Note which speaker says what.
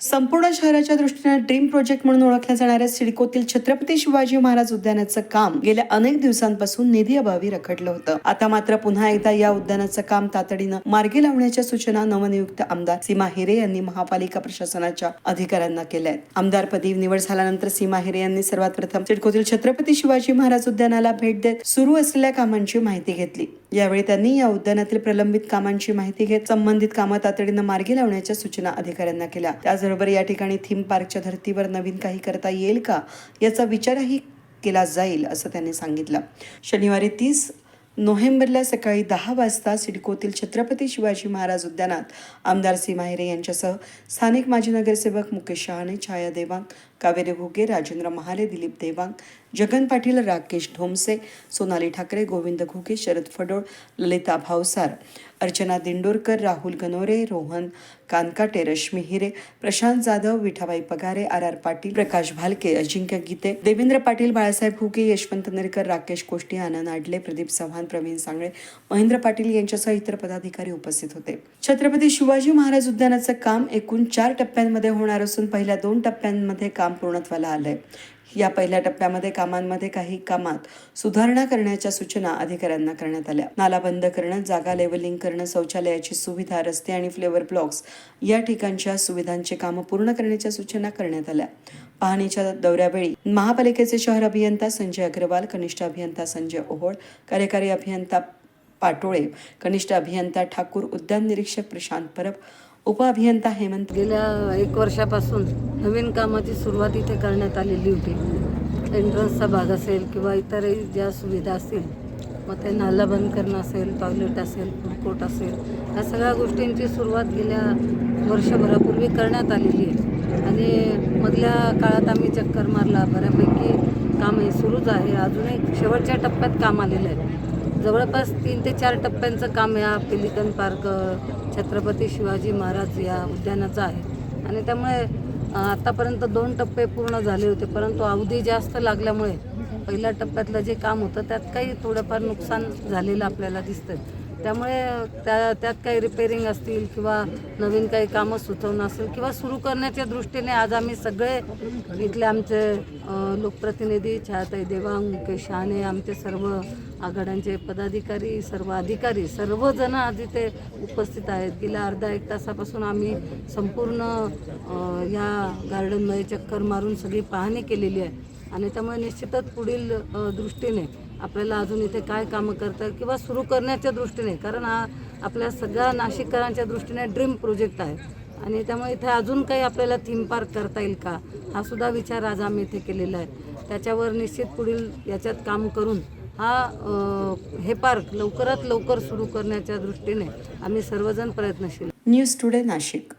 Speaker 1: संपूर्ण शहराच्या दृष्टीने ड्रीम प्रोजेक्ट म्हणून ओळखल्या जाणाऱ्या सिडकोतील छत्रपती शिवाजी महाराज उद्यानाचं काम गेल्या अनेक दिवसांपासून निधी अभावी रखडलं होतं. आता मात्र पुन्हा एकदा या उद्यानाचं काम तातडीनं मार्गी लावण्याच्या सूचना नवनियुक्त आमदार सीमा हिरे यांनी महापालिका प्रशासनाच्या अधिकाऱ्यांना केल्या आहेत. आमदारपदी निवड झाल्यानंतर सीमा हिरे यांनी सर्वात प्रथम सिडकोतील छत्रपती शिवाजी महाराज उद्यानाला भेट देत सुरू असलेल्या कामांची माहिती घेतली. यावेळी त्यांनी या उद्यानातील प्रलंबित कामांची माहिती घेत संबंधित कामं तातडीनं मार्गी लावण्याच्या सूचना अधिकाऱ्यांना केल्या. त्याचबरोबर या ठिकाणी थीम पार्कच्या धर्तीवर नवीन काही करता येईल का? याचा विचारही केला जाईल असं त्यांनी सांगितलं. शनिवारी तीस नोव्हेंबरला सकाळी दहा वाजता सिडकोतील छत्रपती शिवाजी महाराज उद्यानात आमदार सीमा हिरे यांच्यासह स्थानिक माजी नगरसेवक मुकेश शहाणे छाया देवांग कावेरी घुगे राजेंद्र महाले दिलीप देवांग जगन पाटील राकेश ढोमसे सोनाली ठाकरे गोविंद घुगे शरद फडोळ ललिता भावसार अर्चना दिंडोरकर राहुल गनोरे रोहन कानकाटे रश्मी हिरे प्रशांत जाधव विठाबाई पगारे आर आर पाटील प्रकाश भालके अजिंक्य गीते देवेंद्र पाटील बाळासाहेब घुगे यशवंत नेरकर राकेश कोष्टी आनंद आडले प्रदीप चव्हाण प्रवीण सांगळे महेंद्र पाटील यांच्यासह इतर पदाधिकारी उपस्थित होते. छत्रपती शिवाजी महाराज उद्यानाचं काम एकूण चार टप्प्यांमध्ये होणार असून पहिल्या दोन टप्प्यांमध्ये काम पूर्णत्वाला आलंय. या पहिल्या टप्प्यामध्ये कामांमध्ये काही कामात सुधारणा करण्याच्या सूचना अधिकाऱ्यांना करण्यात आल्या. नाला बंद करणं जागा लेवलिंग करणं शौचालयाची सुविधा रस्ते आणि फ्लेवर ब्लॉक्स या ठिकाणच्या सुविधांचे कामं पूर्ण करण्याच्या सूचना करण्यात आल्या. पाहणीच्या दौऱ्यावेळी महापालिकेचे शहर अभियंता संजय अग्रवाल कनिष्ठ अभियंता संजय ओहोळ कार्यकारी अभियंता पाटोळे कनिष्ठ अभियंता ठाकूर उद्यान निरीक्षक प्रशांत परब उपअभियंता हेमंत.
Speaker 2: गेल्या एक वर्षापासून नवीन कामाची सुरुवात इथे करण्यात आलेली होती. एंट्रन्सचा भाग असेल किंवा इतरही ज्या सुविधा असतील मग ते नाला बंद करणं असेल टॉयलेट असेल फूड कोर्ट असेल ह्या सगळ्या गोष्टींची सुरुवात गेल्या वर्षभरापूर्वी करण्यात आलेली आहे. आणि मधल्या काळात आम्ही चक्कर मारला बऱ्यापैकी काम हे सुरूच आहे. अजूनही शेवटच्या टप्प्यात काम आलेलं आहे. जवळपास तीन ते चार टप्प्यांचं काम या पिलिकन पार्क छत्रपती शिवाजी महाराज या उद्यानाचं आहे. आणि त्यामुळे आत्तापर्यंत आतापर्यंत दोन टप्पे पूर्ण झाले होते परंतु अवधी जास्त लागल्यामुळे पहिल्या टप्प्यातलं जे काम होतं त्यात काही थोडंफार नुकसान झालेलं आपल्याला दिसतं त्यामुळे त्या त्यात काही रिपेरिंग असतील किंवा नवीन काही कामं सुचवणं असेल किंवा सुरू करण्याच्या दृष्टीने आज आम्ही सगळे इथले आमचे लोकप्रतिनिधी छायाताई देवांग मुकेश शहाणे आमचे सर्व आघाड्यांचे पदाधिकारी सर्व अधिकारी सर्वजण आज इथे उपस्थित आहेत. गेल्या अर्धा एक तासापासून आम्ही संपूर्ण या गार्डनमध्ये चक्कर मारून सगळी पाहणी केलेली आहे. आणि त्यामुळे निश्चितच पुढील दृष्टीने आपल्याला अजून इथे काय कामं करतात किंवा सुरू करण्याच्या दृष्टीने कारण हा आपल्या सगळ्या नाशिककरांच्या दृष्टीने ड्रीम प्रोजेक्ट आहे. आणि त्यामुळे इथे अजून काही आपल्याला थीम पार्क करता येईल का हा सुद्धा विचार आज आम्ही इथे केलेला आहे. त्याच्यावर निश्चित पुढील याच्यात काम करून हा हे पार्क लवकरात लवकर सुरू करण्याच्या दृष्टीने आम्ही सर्वजण प्रयत्नशील.
Speaker 1: News today Nashik.